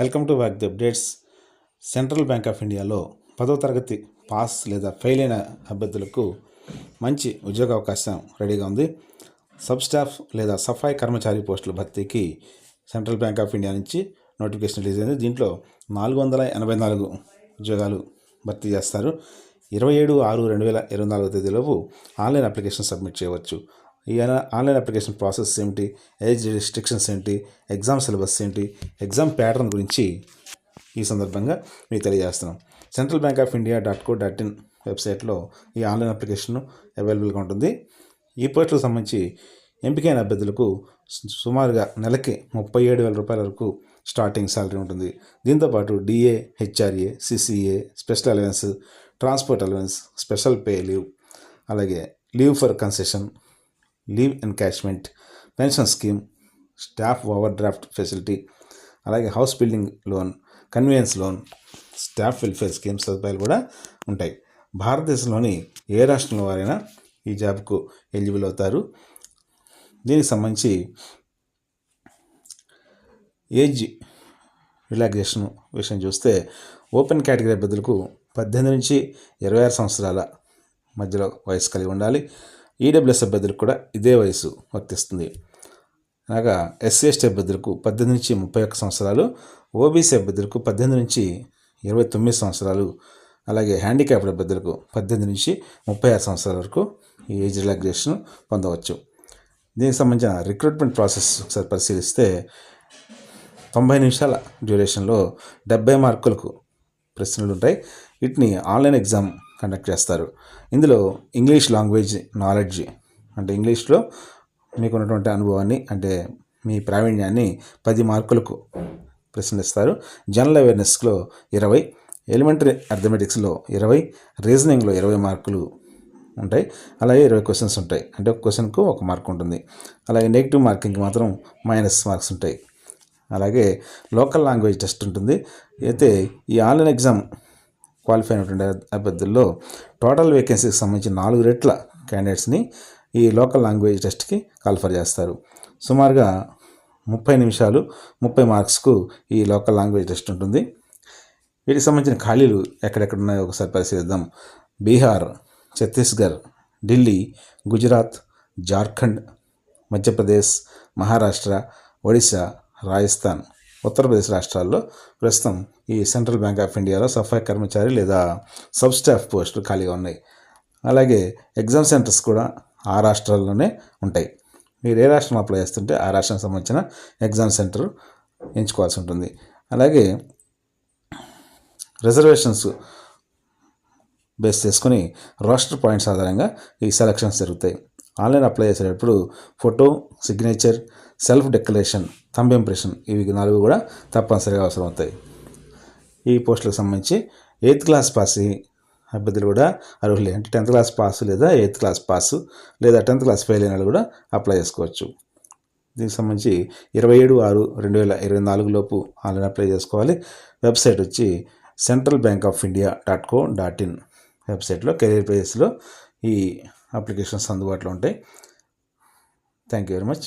Welcome to back the updates. Central bank of ఇండియాలో పదో తరగతి పాస్ లేదా ఫెయిల్ అయిన అభ్యర్థులకు మంచి ఉద్యోగ అవకాశం రెడీగా ఉంది. సబ్ స్టాఫ్ లేదా సఫాయి కర్మచారి పోస్టుల భర్తీకి సెంట్రల్ బ్యాంక్ ఆఫ్ ఇండియా నుంచి నోటిఫికేషన్ రిలీజ్ అయింది. దీంట్లో నాలుగు వందల ఎనభై నాలుగు ఉద్యోగాలు భర్తీ చేస్తారు. ఇరవై ఏడు ఆరు రెండు వేల ఇరవై నాలుగో తేదీలోపు ఆన్లైన్ అప్లికేషన్ సబ్మిట్ చేయవచ్చు. ఈ ఆన్లైన్ అప్లికేషన్ ప్రాసెస్ ఏమిటి ఏజ్ రిస్ట్రిక్షన్స్ ఏంటి? ఎగ్జామ్ సిలబస్ ఏంటి? ఎగ్జామ్ ప్యాటర్న్ గురించి ఈ సందర్భంగా మీకు తెలియజేస్తున్నాం. Central bank of India dot co dot in వెబ్సైట్లో ఈ ఆన్లైన్ అప్లికేషన్ అవైలబుల్గా ఉంటుంది. ఈ పోస్టులకు సంబంధించి ఎంపికైన అభ్యర్థులకు సుమారుగా నెలకి ముప్పై ఏడు వేల రూపాయల వరకు స్టార్టింగ్ శాలరీ ఉంటుంది. దీంతోపాటు DA HRA CCA special allowance transport allowance special pay leave అలాగే leave for concession leave encashment pension scheme staff overdraft facility అలాగే house building loan convenience loan staff welfare scheme సదుపాయాలు కూడా ఉంటాయి. భారతదేశంలోని ఏ రాష్ట్రంలో వారైనా ఈ జాబ్కు ఎలిజిబుల్ అవుతారు. దీనికి సంబంధించి ఏజ్ రిలాక్సేషన్ విషయం చూస్తే ఓపెన్ కేటగిరీ అభ్యర్థులకు పద్దెనిమిది నుంచి ఇరవై ఆరు సంవత్సరాల మధ్యలో వయసు కలిగి ఉండాలి. ఈడబ్ల్యూఎస్ అభ్యర్థులకు కూడా ఇదే వయసు వర్తిస్తుంది. అనగా ఎస్సీ ఎస్టీ అభ్యర్థులకు పద్దెనిమిది నుంచి ముప్పై ఒక్క సంవత్సరాలు ఓబీసీ అభ్యర్థులకు పద్దెనిమిది నుంచి ఇరవై తొమ్మిది సంవత్సరాలు అలాగే హ్యాండిక్యాప్డ్ అభ్యర్థులకు పద్దెనిమిది నుంచి ముప్పై ఆరు సంవత్సరాల వరకు ఈ ఏజ్ రిలాక్సేషన్ పొందవచ్చు. దీనికి సంబంధించిన రిక్రూట్మెంట్ ప్రాసెస్ ఒకసారి పరిశీలిస్తే తొంభై నిమిషాల డ్యూరేషన్లో డెబ్బై మార్కులకు ప్రశ్నలు ఉంటాయి. వీటిని ఆన్లైన్ ఎగ్జామ్ కండక్ట్ చేస్తారు. ఇందులో ఇంగ్లీష్ లాంగ్వేజ్ నాలెడ్జ్ అంటే ఇంగ్లీష్లో మీకున్నటువంటి అనుభవాన్ని అంటే మీ ప్రావీణ్యాన్ని పది మార్కులకు ప్రశ్నిస్తారు. జనరల్ అవేర్నెస్లో ఇరవై ఎలిమెంటరీ అర్థమెటిక్స్లో ఇరవై రీజనింగ్లో ఇరవై మార్కులు ఉంటాయి. అలాగే ఇరవై క్వశ్చన్స్ ఉంటాయి. అంటే ఒక క్వశ్చన్కు ఒక మార్క్ ఉంటుంది. అలాగే నెగిటివ్ మార్కింగ్కి మాత్రం మైనస్ మార్క్స్ ఉంటాయి. అలాగే లోకల్ లాంగ్వేజ్ టెస్ట్ ఉంటుంది. అయితే ఈ ఆన్లైన్ ఎగ్జామ్ క్వాలిఫై అయినటువంటి అభ్యర్థుల్లో టోటల్ వేకెన్సీకి సంబంధించి నాలుగు రెట్ల క్యాండిడేట్స్ని ఈ లోకల్ లాంగ్వేజ్ టెస్ట్కి కాల్ఫర్ చేస్తారు. సుమారుగా ముప్పై నిమిషాలు ముప్పై మార్క్స్కు ఈ లోకల్ లాంగ్వేజ్ టెస్ట్ ఉంటుంది. వీటికి సంబంధించిన ఖాళీలు ఎక్కడెక్కడ ఉన్నాయో ఒకసారి పరిశీలిద్దాం. బీహార్ ఛత్తీస్గఢ్ ఢిల్లీ గుజరాత్ జార్ఖండ్ మధ్యప్రదేశ్ మహారాష్ట్ర ఒడిశా రాజస్థాన్. ఉత్తరప్రదేశ్ రాష్ట్రాల్లో ప్రస్తుతం ఈ సెంట్రల్ బ్యాంక్ ఆఫ్ ఇండియాలో సఫాయి కర్మచారి లేదా సబ్ స్టాఫ్ పోస్టులు ఖాళీగా ఉన్నాయి. అలాగే ఎగ్జామ్ సెంటర్స్ కూడా ఆ రాష్ట్రాల్లోనే ఉంటాయి. మీరు ఏ రాష్ట్రం అప్లై చేస్తుంటే ఆ రాష్ట్రానికి సంబంధించిన ఎగ్జామ్ సెంటర్ ఎంచుకోవాల్సి ఉంటుంది. అలాగే రిజర్వేషన్స్ బేస్ చేసుకొని రోస్టర్ పాయింట్స్ ఆధారంగా ఈ సెలక్షన్స్ జరుగుతాయి. ఆన్లైన్ అప్లై చేసేటప్పుడు photo signature self declaration thumb impression ఇవి నాలుగు కూడా తప్పనిసరిగా అవసరం అవుతాయి ఈ పోస్టులకు సంబంధించి ఎయిత్ క్లాస్ పాస్ అభ్యర్థులు కూడా అర్హులే. అంటే టెన్త్ క్లాస్ పాస్ లేదా ఎయిత్ క్లాస్ పాస్ లేదా టెన్త్ క్లాస్ ఫెయిల్ అయిన వాళ్ళు కూడా అప్లై చేసుకోవచ్చు. దీనికి సంబంధించి ఇరవై ఏడు ఆరు రెండు వేల ఇరవై నాలుగు లోపు ఆన్లైన్ అప్లై చేసుకోవాలి. వెబ్సైట్ వచ్చి central bank of India dot co dot in వెబ్సైట్లో కెరీర్ పేజెస్లో ఈ అప్లికేషన్స్ అందుబాటులో ఉంటాయి. Thank you very much.